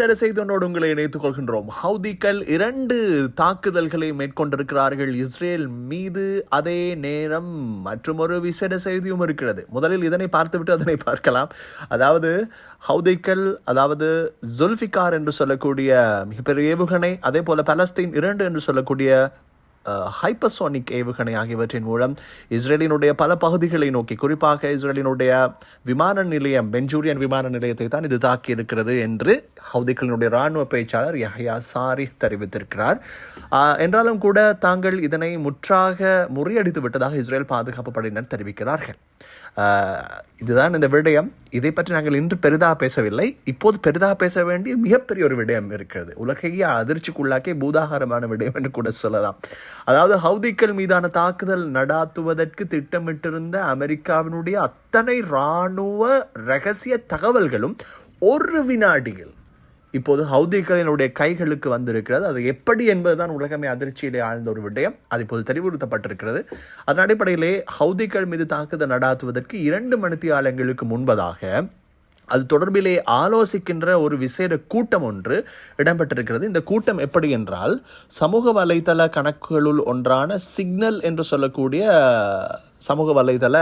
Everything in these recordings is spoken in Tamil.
விசேட செய்தியோடு உங்களை இணைத்துக் கொள்கின்றோம். ஹவுதிக்கள் இரண்டு தாக்குதல்களை மேற்கொண்டிருக்கிறார்கள். இஸ்ரேல் மீது அதே நேரம் மற்றும் ஒரு விசேட செய்தியும் இருக்கிறது. முதலில் இதனை பார்த்துவிட்டு அதனை பார்க்கலாம். அதாவது ஹவுதிக்கள் அதாவது ஜுல்ஃபிகார் என்று சொல்லக்கூடிய மிகப்பெரிய ஏவுகணை அதே போல பலஸ்தீன் இரண்டு என்று சொல்லக்கூடிய ஹைப்பர்சோனிக் ஏவுகணை ஆகியவற்றின் மூலம் இஸ்ரேலினுடைய பல பகுதிகளை நோக்கி குறிப்பாக இஸ்ரேலினுடைய விமான நிலையம் பெஞ்சூரியன் விமான நிலையத்தை தான் இது தாக்கியிருக்கிறது என்று ஹவுதிகளினுடைய ராணுவ பேச்சாளர் யஹயா சாரி தெரிவித்திருக்கிறார். என்றாலும் கூட தாங்கள் இதனை முற்றாக முறியடித்து விட்டதாக இஸ்ரேல் பாதுகாப்பு படையினர் தெரிவிக்கிறார்கள். இதுதான் இந்த விடயம். இதை பற்றி நாங்கள் இன்று பெரிதாக பேசவில்லை. இப்போது பெரிதாக பேச வேண்டிய மிகப்பெரிய ஒரு விடயம் இருக்கிறது. உலகையே அதிர்ச்சிக்குள்ளாக்கே பூதாகாரமான விடயம் என்று கூட சொல்லலாம். அதாவது ஹவுதிக்கள் மீதான தாக்குதல் நடாத்துவதற்கு திட்டமிட்டிருந்த அமெரிக்காவினுடைய அத்தனை இராணுவ ரகசிய தகவல்களும் ஒரு வினாடியில் இப்போது ஹவுதிகளினுடைய கைகளுக்கு வந்திருக்கிறது. அது எப்படி என்பதுதான் உலகமே அதிர்ச்சியிலே ஆழ்ந்த ஒரு விடயம். அது இப்போது தெரிவுறுத்தப்பட்டிருக்கிறது அதன் அடிப்படையிலே ஹவுதிகள் மீது தாக்குதல் நடாத்துவதற்கு இரண்டு மணித்தியாலங்களுக்கு முன்பதாக அது தொடர்பிலே ஆலோசிக்கின்ற ஒரு விசேட கூட்டம் ஒன்று இடம்பெற்றிருக்கிறது. இந்த கூட்டம் எப்படி என்றால் சமூக வலைதள கணக்குகளுள் ஒன்றான சிக்னல் என்று சொல்லக்கூடிய சமூக வலைதள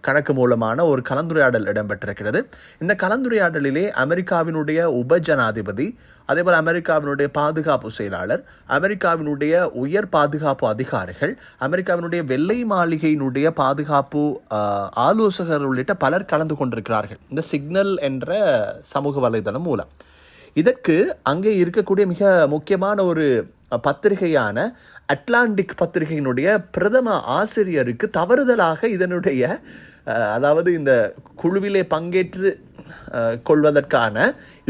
கணக்கு மூலமான ஒரு கலந்துரையாடல் இடம்பெற்றிருக்கிறது. இந்த கலந்துரையாடலிலே அமெரிக்காவினுடைய உபஜனாதிபதி அதேபோல் அமெரிக்காவினுடைய பாதுகாப்பு செயலாளர் அமெரிக்காவினுடைய உயர் பாதுகாப்பு அதிகாரிகள் அமெரிக்காவினுடைய வெள்ளை மாளிகையினுடைய பாதுகாப்பு ஆலோசகர் உள்ளிட்ட பலர் கலந்து கொண்டிருக்கிறார்கள். இந்த சிக்னல் என்ற சமூக வலைதளம் மூலம். இதற்கு அங்கே இருக்கக்கூடிய மிக முக்கியமான ஒரு பத்திரிகையான அட்லாண்டிக் பத்திரிகையினுடைய பிரதம ஆசிரியருக்கு தவறுதலாக இதனுடைய அதாவது இந்த குழுவிலே பங்கேற்று கொள்வதற்கான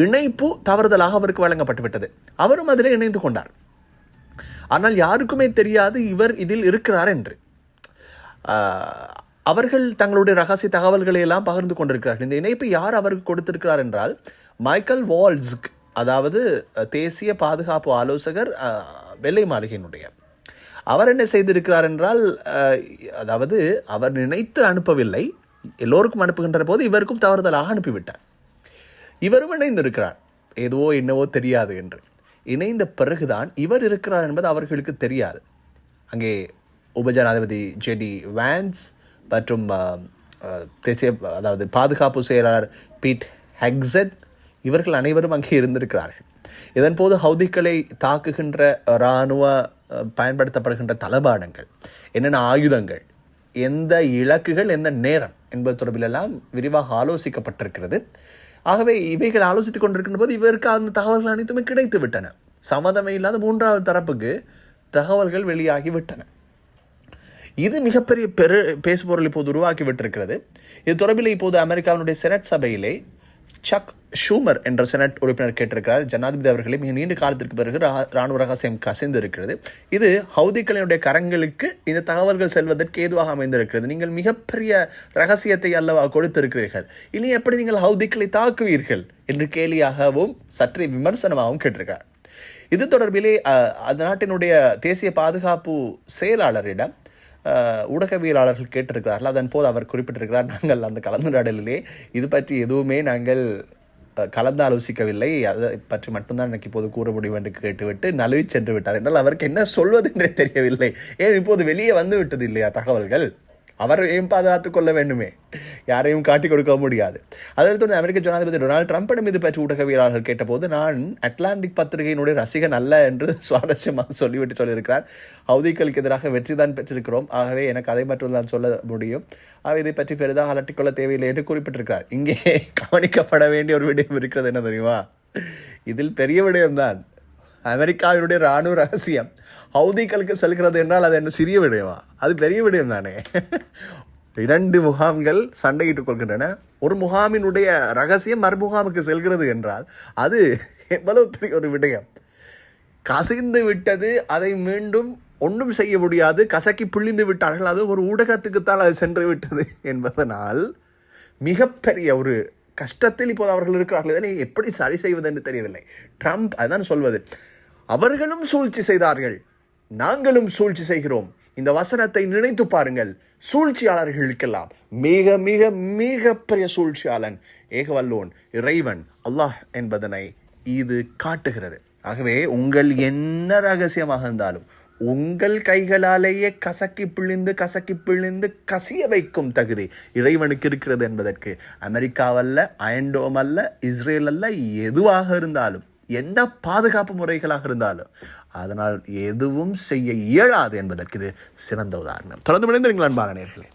இணைப்பு தவறுதலாக அவருக்கு வழங்கப்பட்டுவிட்டது அவரும் அதில் இணைந்து கொண்டார். ஆனால் யாருக்குமே தெரியாது இவர் இதில் இருக்கிறார் என்று. அவர்கள் தங்களுடைய ரகசிய தகவல்களை எல்லாம் பகிர்ந்து கொண்டிருக்கிறார்கள். இந்த இணைப்பு யார் அவருக்கு கொடுத்திருக்கிறார் என்றால் மைக்கேல் வால்ஸ்க் அதாவது தேசிய பாதுகாப்பு ஆலோசகர் வெள்ளை மாளிகையினுடைய. அவர் என்ன செய்திருக்கிறார் என்றால் அதாவது அவர் நினைத்து அனுப்பவில்லை. எல்லோருக்கும் அனுப்புகின்ற போது இவருக்கும் தவறுதலாக அனுப்பிவிட்டார். இவரும் இணைந்திருக்கிறார். ஏதோ என்னவோ தெரியாது என்று. இணைந்த பிறகுதான் இவர் இருக்கிறார் என்பது அவர்களுக்கு தெரியாது. அங்கே உபஜனாதிபதி ஜெடி வேன்ஸ் மற்றும் தேசிய அதாவது பாதுகாப்பு செயலாளர் பீட் ஹெக்ஸட் இவர்கள் அனைவரும் அங்கே இருந்திருக்கிறார்கள். இதன் போது ஹவுதிகளை தாக்குகின்ற இராணுவ பயன்படுத்தப்படுகின்ற தளபாடங்கள் என்னென்ன ஆயுதங்கள் எந்த இலக்குகள் எந்த நேரம் என்பது தொடர்பிலெல்லாம் விரிவாக ஆலோசிக்கப்பட்டிருக்கிறது. ஆகவே இவைகள் ஆலோசித்துக் கொண்டிருக்கின்ற போது இவருக்கு அந்த தகவல்கள் அனைத்துமே கிடைத்து விட்டன. சம்மதமே இல்லாத மூன்றாவது தரப்புக்கு தகவல்கள் வெளியாகிவிட்டன. இது மிகப்பெரிய பெரு பேசுபொருள் இப்போது உருவாக்கி விட்டிருக்கிறது. இது தொடர்பில் இப்போது அமெரிக்காவினுடைய செனட் சபையிலே சக் ஷூமர் என்ற செனட் உறுப்பினர் கேட்டிருக்கிறார். ஜனாதிபதி அவர்களே மிக நீண்ட காலத்திற்கு பிறகு ரா- ராணுவ ரகசியம் கசிந்து இருக்கிறது இது ஹவுதிகளினுடைய கரங்களுக்கு இந்த தகவல்கள் செல்வதற்கு ஏதுவாக அமைந்திருக்கிறது. நீங்கள் மிகப்பெரிய ரகசியத்தை அல்லவா கொடுத்திருக்கிறீர்கள். இனி எப்படி நீங்கள் ஹவுதிகளை தாக்குவீர்கள் என்று கேலியாகவும் சற்றே விமர்சனமாகவும் கேட்டிருக்கிறார். இது தொடர்பிலே அந்த நாட்டினுடைய தேசிய பாதுகாப்பு செயலாளரிடம் ஊடகவியலாளர்கள் கேட்டிருக்கிறார்கள். அதன் போது அவர் குறிப்பிட்டிருக்கிறார் நாங்கள் அந்த கலந்துரையாடலிலே இது பற்றி எதுவுமே நாங்கள் கலந்து ஆலோசிக்கவில்லை. அதை பற்றி மட்டும்தான் எனக்கு இப்போது கூற முடியும் என்று கேட்டுவிட்டு நழுவி சென்று விட்டார். என்றால் அவருக்கு என்ன சொல்வது என்றே தெரியவில்லை. ஏன் இப்போது வெளியே வந்து விட்டது இல்லையா தகவல்கள்? அவரையும் ஏன் பாதுகாத்துக் கொள்ள வேண்டுமே. யாரையும் காட்டிக் கொடுக்க முடியாது. அதைத் தொடர்ந்து அமெரிக்க ஜனாதிபதி டொனால்டு ட்ரம்பிடம் இது பற்றி ஊடகவியலாளர்கள் கேட்டபோது நான் அட்லாண்டிக் பத்திரிகையினுடைய ரசிகன் அல்ல என்று சுவாரஸ்யமாக சொல்லிவிட்டு சொல்லியிருக்கிறார். ஹவுதிகளுக்கு எதிராக வெற்றி தான் பெற்றிருக்கிறோம். ஆகவே எனக்கு அதை மட்டும் தான் சொல்ல முடியும். ஆகவே இதை பற்றி பெரிதாக அலட்டிக்கொள்ள தேவையில்லை என்று குறிப்பிட்டிருக்கிறார். இங்கே கவனிக்கப்பட வேண்டிய ஒரு விடயம் இருக்கிறது என்ன தெரியுமா? இதில் பெரிய விடயம்தான். அமெரிக்காவினுடைய ராணுவ ரகசியம். ஹவுதிகளுக்கு செல்கிறது என்றால் அது என்ன சிறிய விடயமா? அது பெரிய விடயம் தானே. இரண்டு முகாம்கள் சண்டையிட்டுக் கொள்கின்றன. ஒரு முகாமினுடைய ரகசியம் மறுமுகாமுக்கு செல்கிறது என்றால் அது எவ்வளவு பெரிய ஒரு விடயம். கசிந்து விட்டது அதை மீண்டும் ஒன்றும் செய்ய முடியாது. கசக்கி புள்ளிந்து விட்டார்கள். அது ஒரு ஊடகத்துக்குத்தான் அது சென்று விட்டது என்பதனால் மிகப்பெரிய ஒரு கஷ்டத்தில் இப்போது அவர்கள் இருக்கிறார்கள். இதனை எப்படி சரி செய்வது என்று தெரியவில்லை. ட்ரம்ப் அதுதான் சொல்வது. அவர்களும் சூழ்ச்சி செய்தார்கள். நாங்களும் சூழ்ச்சி செய்கிறோம். இந்த வசனத்தை நினைத்து பாருங்கள். சூழ்ச்சியாளர்களுக்கெல்லாம் மிக மிக மிக பெரிய சூழ்ச்சியாளன் ஏகவல்லோன் இறைவன் அல்லாஹ் என்பதனை இது காட்டுகிறது. ஆகவே உங்கள் என்ன ரகசியமாக இருந்தாலும் உங்கள் கைகளாலேயே கசக்கி பிழிந்து கசக்கி பிழிந்து கசிய வைக்கும் தகுதி இறைவனுக்கு இருக்கிறது என்பதற்கு. அமெரிக்காவல்ல அயன்டோம் அல்ல இஸ்ரேல் அல்ல எதுவாக இருந்தாலும் எந்த பாதுகாப்பு முறைகளாக இருந்தாலும் அதனால் எதுவும் செய்ய இயலாது என்பதற்கு இது சிறந்த உதாரணம். தொடர்ந்து முடிந்திருங்கள் அன்பான நேர்களே.